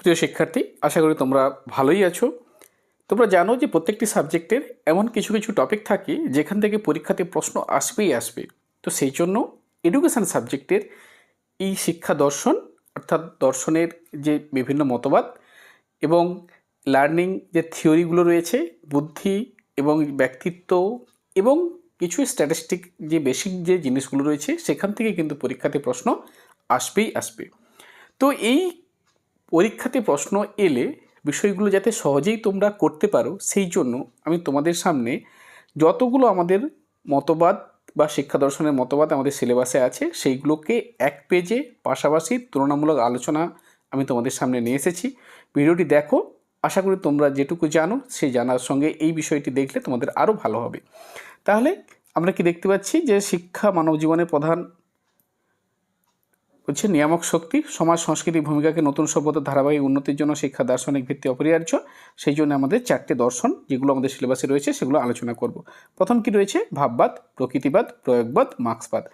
প্রিয় শিক্ষার্থী, আশা করি তোমরা ভালোই আছো। তোমরা জানো যে প্রত্যেকটি সাবজেক্টের এমন কিছু কিছু টপিক থাকে যেখান থেকে পরীক্ষাতে প্রশ্ন আসবেই আসবে। তো সেই জন্য এডুকেশান সাবজেক্টের এই শিক্ষা দর্শন, অর্থাৎ দর্শনের যে বিভিন্ন মতবাদ এবং লার্নিং যে থিওরিগুলো রয়েছে, বুদ্ধি এবং ব্যক্তিত্ব এবং কিছু স্ট্যাটিস্টিক যে বেসিক যে জিনিসগুলো রয়েছে, সেখান থেকে কিন্তু পরীক্ষাতে প্রশ্ন আসবেই আসবে। তো এই পরীক্ষাতে প্রশ্ন এলে বিষয়গুলো যাতে সহজেই তোমরা করতে পারো, সেই জন্য আমি তোমাদের সামনে যতগুলো আমাদের মতবাদ বা শিক্ষা দর্শনের মতবাদ আমাদের সিলেবাসে আছে, সেইগুলোকে এক পেজে পাশাপাশি তুলনামূলক আলোচনা আমি তোমাদের সামনে নিয়ে এসেছি। ভিডিওটি দেখো, আশা করি তোমরা যেটুকু জানো সেই জানার সঙ্গে এই বিষয়টি দেখলে তোমাদের আরও ভালো হবে। তাহলে আমরা কি দেখতে পাচ্ছি যে শিক্ষা মানব জীবনের প্রধান হচ্ছে নিয়ামক শক্তি, সমাজ সংস্কৃতি ভূমিকাকে নতুন সভ্যতার ধারাবাহিক উন্নতির জন্য শিক্ষা, দার্শনিক ভিত্তি অপরিহার্য। সেই জন্য আমাদের চারটে দর্শন, যেগুলো আমাদের সিলেবাসে রয়েছে, সেগুলো আলোচনা করব। প্রথম কি রয়েছে? ভাববাদ, প্রকৃতিবাদ, প্রয়োগবাদ, মার্ক্সবাদ।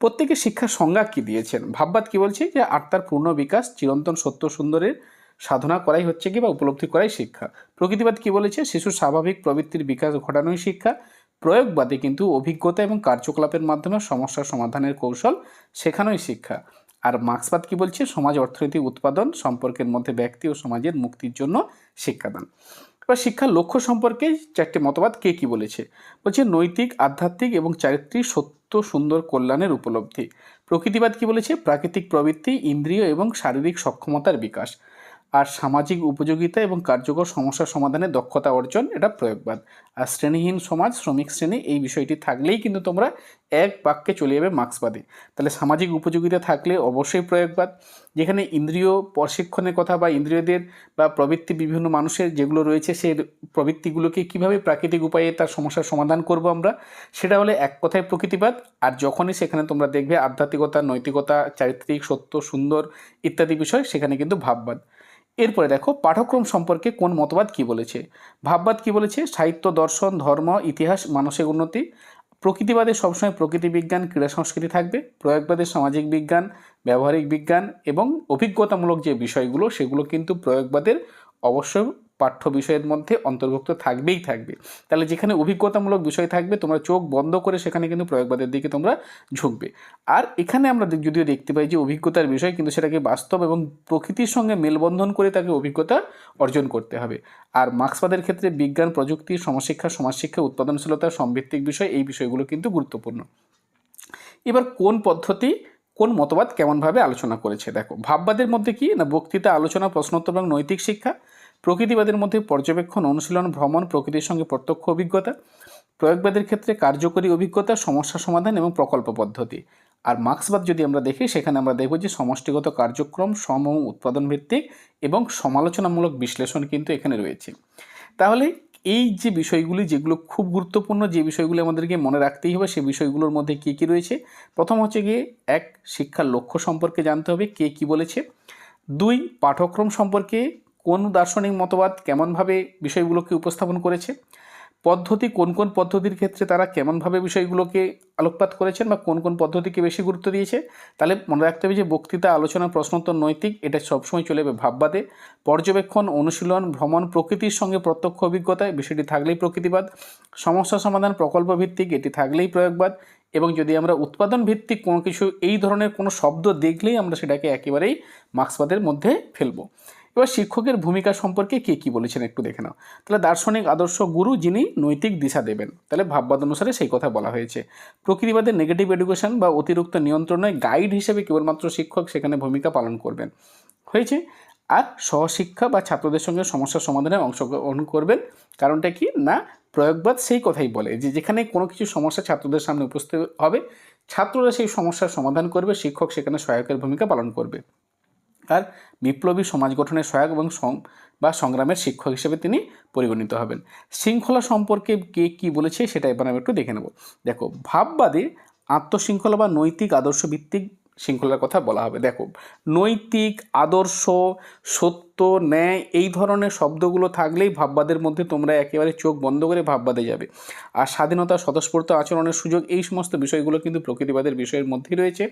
প্রত্যেকে শিক্ষার সংজ্ঞা কি দিয়েছেন? ভাববাদ কি বলছে? যে আত্মার পূর্ণ বিকাশ, চিরন্তন সত্য সুন্দরের সাধনা করাই হচ্ছে কি বা উপলব্ধি করাই শিক্ষা। প্রকৃতিবাদ কি বলেছে? শিশুর স্বাভাবিক প্রবৃত্তির বিকাশ ঘটানোই শিক্ষা। প্রয়োগবাদে কিন্তু অভিজ্ঞতা এবং কার্যকলাপের মাধ্যমে সমস্যার সমাধানের কৌশল শেখানোই শিক্ষা। আর মার্ক্সবাদ কি বলছে? সমাজ অর্থনৈতিক উৎপাদন সম্পর্কের মধ্যে ব্যক্তি ও সমাজের মুক্তির জন্য শিক্ষাদান। এবার শিক্ষার লক্ষ্য সম্পর্কে চারটি মতবাদ কে কি বলেছে? বলছে নৈতিক, আধ্যাত্মিক এবং চারিত্রিক সত্য, সুন্দর কল্যাণের উপলব্ধি। প্রকৃতিবাদ কি বলেছে? প্রাকৃতিক প্রবৃত্তি, ইন্দ্রিয় এবং শারীরিক সক্ষমতার বিকাশ। আর সামাজিক উপযোগিতা এবং কার্যকর সমস্যা সমাধানে দক্ষতা অর্জন এটা প্রয়োগবাদ। আর শ্রেণীহীন সমাজ, শ্রমিক শ্রেণি এই বিষয়টি থাকলেই কিন্তু তোমরা এক বাক্যে চলে যাবে মার্ক্সবাদে তাহলে সামাজিক উপযোগিতা থাকলে অবশ্যই প্রয়োগবাদ। যেখানে ইন্দ্রিয় প্রশিক্ষণের কথা বা ইন্দ্রিয়দের বা প্রবৃত্তি বিভিন্ন মানুষের যেগুলো রয়েছে সেই প্রবৃত্তিগুলোকে কীভাবে প্রাকৃতিক উপায়ে তার সমস্যার সমাধান করব আমরা, সেটা হলে এক কথায় প্রকৃতিবাদ। আর যখনই সেখানে তোমরা দেখবে আধ্যাত্মিকতা, নৈতিকতা, চারিত্রিক, সত্য, সুন্দর ইত্যাদি বিষয়, সেখানে কিন্তু ভাববাদ। এরপরে দেখো, পাঠক্রম সম্পর্কে কোন মতবাদ কি বলেছে? ভাববাদ কি বলেছে? সাহিত্য, দর্শন, ধর্ম, ইতিহাস, মানসিক উন্নতি। প্রকৃতিবাদে সবসময় প্রকৃতি বিজ্ঞান, ক্রীড়া সংস্কৃতি থাকবে। প্রয়োগবাদে সামাজিক বিজ্ঞান, ব্যবহারিক বিজ্ঞান এবং অভিজ্ঞতামূলক যে বিষয়গুলো, সেগুলো কিন্তু প্রয়োগবাদের অবশ্যই পাঠ্য বিষয়ের মধ্যে অন্তর্ভুক্ত থাকবেই থাকবে। তাহলে যেখানে অভিজ্ঞতামূলক বিষয় থাকবে, তোমরা চোখ বন্ধ করে সেখানে কিন্তু প্রয়োগবাদের দিকে তোমরা ঝুঁকবে। আর এখানে আমরা যদিও দেখতে পাই যে অভিজ্ঞতার বিষয়, কিন্তু সেটাকে বাস্তব এবং প্রকৃতির সঙ্গে মেলবন্ধন করে তাকে অভিজ্ঞতা অর্জন করতে হবে। আর মার্ক্সবাদের ক্ষেত্রে বিজ্ঞান, প্রযুক্তি সমশিক্ষা সমাজশিক্ষা, উৎপাদনশীলতা সমভিত্তিক বিষয়, এই বিষয়গুলো কিন্তু গুরুত্বপূর্ণ। এবার কোন পদ্ধতি, কোন মতবাদ কেমনভাবে আলোচনা করেছে? দেখো, ভাববাদের মধ্যে কি? না বক্তৃতা, আলোচনা, প্রশ্নোত্তর এবং নৈতিক শিক্ষা? প্রকৃতিবাদের মধ্যে পর্যবেক্ষণ, অনুশীলন, ভ্রমণ, প্রকৃতির সঙ্গে প্রত্যক্ষ অভিজ্ঞতা, প্রয়োগবাদের ক্ষেত্রে কার্যকরী অভিজ্ঞতা, সমস্যা সমাধান এবং প্রকল্প পদ্ধতি। আর মার্ক্সবাদ যদি আমরা দেখি, সেখানে আমরা দেখব যে সমষ্টিগত কার্যক্রম, সম উৎপাদন ভিত্তিক এবং সমালোচনামূলক বিশ্লেষণ কিন্তু এখানে রয়েছে। তাহলে এই যে বিষয়গুলি, যেগুলো খুব গুরুত্বপূর্ণ, যে বিষয়গুলি আমাদেরকে মনে রাখতেই হবে সেই বিষয়গুলোর মধ্যে কী কী রয়েছে? প্রথম হচ্ছে গিয়ে, এক, শিক্ষার লক্ষ্য সম্পর্কে জানতে হবে, কে কি বলেছে। দুই, পাঠ্যক্রম সম্পর্কে কোন দার্শনিক মতবাদ কেমনভাবে বিষয়গুলোকে উপস্থাপন করেছে? পদ্ধতি কোন কোন পদ্ধতির ক্ষেত্রে তারা কেমনভাবে বিষয়গুলোকে আলোকপাত করেছেন বা কোন কোন পদ্ধতিকে বেশি গুরুত্ব দিয়েছে? তাহলে মনে রাখতে হবে যে বক্তৃতা, আলোচনা, প্রশ্নোত্তর নৈতিক, এটা সবসময় চলে যাবে ভাববাদে। পর্যবেক্ষণ, অনুশীলন, ভ্রমণ, প্রকৃতির সঙ্গে প্রত্যক্ষ অভিজ্ঞতায় বিষয়টি থাকলেই প্রকৃতিবাদ। সমস্যা সমাধান প্রকল্প ভিত্তিক এটি থাকলেই প্রয়োগবাদ। এবং যদি আমরা উৎপাদন ভিত্তিক কোনো কিছু, এই ধরনের কোনো শব্দ দেখলেই আমরা সেটাকে একেবারেই মার্ক্সবাদের মধ্যে ফেলব। এবার শিক্ষকের ভূমিকা সম্পর্কে কে কী বলেছেন একটু দেখে নাও। তাহলে দার্শনিক আদর্শ গুরু যিনি নৈতিক দিশা দেবেন। তাহলে ভাববাদ অনুসারে সেই কথা বলা হয়েছে। প্রকৃতিবাদের নেগেটিভ এডুকেশন বা অতিরিক্ত নিয়ন্ত্রণে গাইড হিসেবে কেবলমাত্র শিক্ষক সেখানে ভূমিকা পালন করবেন। হয়েছে? আর সহশিক্ষা বা ছাত্রদের সঙ্গে সমস্যার সমাধানে অংশগ্রহণ করবেন। কারণটা কি? না, প্রয়োগবাদ সেই কথাই বলে যে যেখানে কোনো কিছু সমস্যা ছাত্রদের সামনে উপস্থিত হবে, ছাত্ররা সেই সমস্যার সমাধান করবে, শিক্ষক সেখানে সহায়কের ভূমিকা পালন করবে। আর বিপ্লবী সমাজ গঠনের সহায়ক এবং বা সংগ্রামের শিক্ষক হিসেবে তিনি পরিগণিত হবেন। শৃঙ্খলা সম্পর্কে কে কী বলেছে সেটা এবার আমি একটু দেখে নেব। দেখো, ভাববাদে আত্মশৃঙ্খলা বা নৈতিক আদর্শ ভিত্তিক শৃঙ্খলার কথা বলা হবে। দেখো, নৈতিক আদর্শ, সত্য, ন্যায় এই ধরনের শব্দগুলো থাকলেই ভাববাদের মধ্যে তোমরা একেবারে চোখ বন্ধ করে ভাববাদে যাবে। আর স্বাধীনতা, স্বতঃস্ফূর্ত আচরণের সুযোগ এই সমস্ত বিষয়গুলো কিন্তু প্রকৃতিবাদের বিষয়ের মধ্যেই রয়েছে।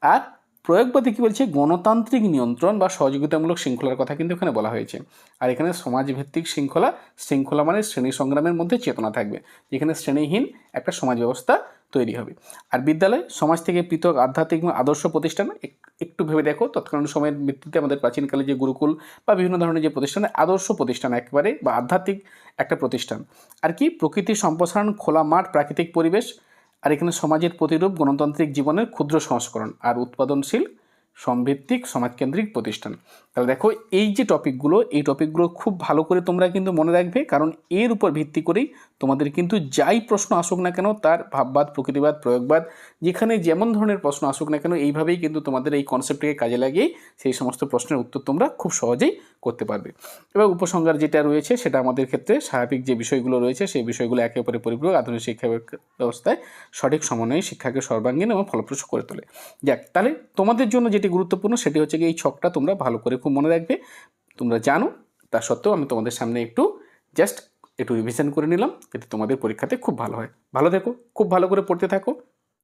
আর প্রয়োগবাদী কী বলছে? গণতান্ত্রিক নিয়ন্ত্রণ বা সহযোগিতামূলক শৃঙ্খলার কথা কিন্তু এখানে বলা হয়েছে। আর এখানে সমাজভিত্তিক শৃঙ্খলা শৃঙ্খলা মানে শ্রেণি সংগ্রামের মধ্যে চেতনা থাকবে, যেখানে শ্রেণীহীন একটা সমাজ ব্যবস্থা তৈরি হবে। আর বিদ্যালয়, সমাজ থেকে পৃথক আধ্যাত্মিক আদর্শ প্রতিষ্ঠান, এক- একটু ভেবে দেখো, তৎকালীন সময়ের ভিত্তিতে আমাদের প্রাচীনকালে যে গুরুকুল বা বিভিন্ন ধরনের যে প্রতিষ্ঠান, আদর্শ প্রতিষ্ঠান একেবারে বা আধ্যাত্মিক একটা প্রতিষ্ঠান। আর কি? প্রকৃতি সম্প্রসারণ, খোলা মাঠ, প্রাকৃতিক পরিবেশ আর এখানে সমাজের প্রতিরূপ গণতান্ত্রিক জীবনের ক্ষুদ্র সংস্করণ আর উৎপাদনশীল সমভিত্তিক সমাজকেন্দ্রিক প্রতিষ্ঠান। তাহলে দেখো, এই যে টপিকগুলো, এই টপিকগুলো খুব ভালো করে তোমরা কিন্তু মনে রাখবে, কারণ এর উপর ভিত্তি করেই তোমাদের কিন্তু যাই প্রশ্ন আসুক না কেন, তার ভাববাদ, প্রকৃতিবাদ, প্রয়োগবাদ, যেখানে যেমন ধরনের প্রশ্ন আসুক না কেন, এইভাবেই কিন্তু তোমাদের এই কনসেপ্টকে কাজে লাগিয়ে সেই সমস্ত প্রশ্নের উত্তর তোমরা খুব সহজেই করতে পারবে। এবার উপসংহার যেটা রয়েছে, সেটা আমাদের ক্ষেত্রে স্বাভাবিক যে বিষয়গুলো রয়েছে, সেই বিষয়গুলো একে অপরে পরিপূরক আধুনিক শিক্ষা ব্যবস্থায় সঠিক সমন্বয়ে শিক্ষাকে সর্বাঙ্গীন এবং ফলপ্রসূ করে তোলে। যাক, তাহলে তোমাদের জন্য যেটি গুরুত্বপূর্ণ সেটি হচ্ছে কি এই ছকটা তোমরা ভালো করে খুব মনে রাখবে। তোমরা জানো, তা সত্ত্বেও আমি তোমাদের সামনে একটু জাস্ট একটু রিভিশন করে নিলাম, এতে তোমাদের পরীক্ষাতে খুব ভালো হয়। ভালো থেকো, খুব ভালো করে পড়তে থাকো।